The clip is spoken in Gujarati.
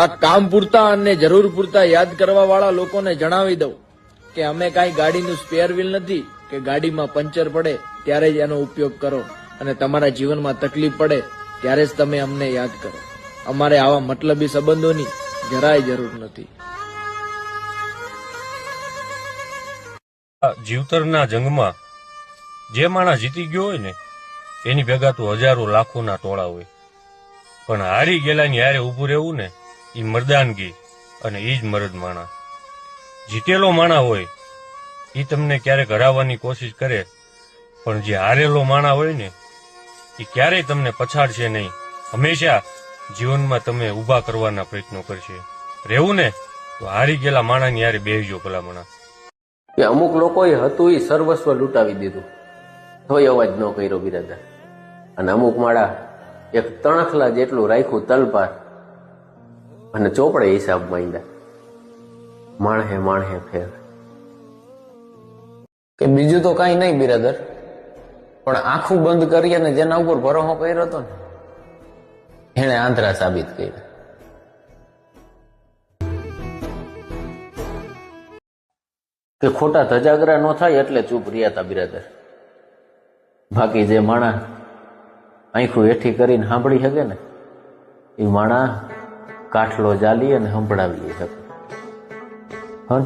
આ કામ પૂરતા અને જરૂર પૂરતા યાદ કરવા વાળા લોકોને જણાવી દઉં કે અમે કાંઈ ગાડીનું સ્પેર વ્હીલ નથી કે ગાડીમાં પંચર પડે ત્યારે જ એનો ઉપયોગ કરો અને તમારા જીવનમાં તકલીફ પડે ત્યારે જ તમે અમને યાદ કરો. અમારે આવા મતલબી સંબંધોની જરાય જરૂર નથી. જીવતરના જંગમાં જે માણસ જીતી ગયો હોય ને, એની ભેગા તો હજારો લાખોના ટોળા હોય. પણ હારી ગયેલાની હારે ઊભું રહેવું ને એ મર્દાનગી અને એ જ મરદ માણા. જીતેલો માણા હોય એ તમને ક્યારેક હરાવવાની કોશિશ કરે, પણ જે હારેલો માણા હોય ને એ ક્યારેય તમને પછાડશે નહીં. હંમેશા જીવનમાં તમે ઊભા કરવાના પ્રયત્નો કરશે. રહેવું ને, તો હારી ગયેલા માણાની હારે બેહજો ભલામણા. કે અમુક લોકોએ હતું એ સર્વસ્વ લૂંટાવી દીધું. તોય અવાજ ન કર્યો બિરાદર અને અમુક માળા એક તણખલા જેટલું રાખ્યું તલપાર અને ચોપડે હિસાબ માંડ્યા માણહે માણહે ફેર. કે બીજું તો કઈ નહીં બિરાદર. પણ આંખું બંધ કરી અને જેના ઉપર ભરોસો કર્યો હતો ને, એણે આંધ્રા સાબિત કર્યા. કે ખોટા ધજાગરા ન થાય એટલે ચૂપ રહ્યા હતા બિરાદર. બાકી જે માણા આંખું હેઠી કરીને સાંભળી શકે ને, એ માણા કાઠલો જાલી અને સંભળાવી શકે હન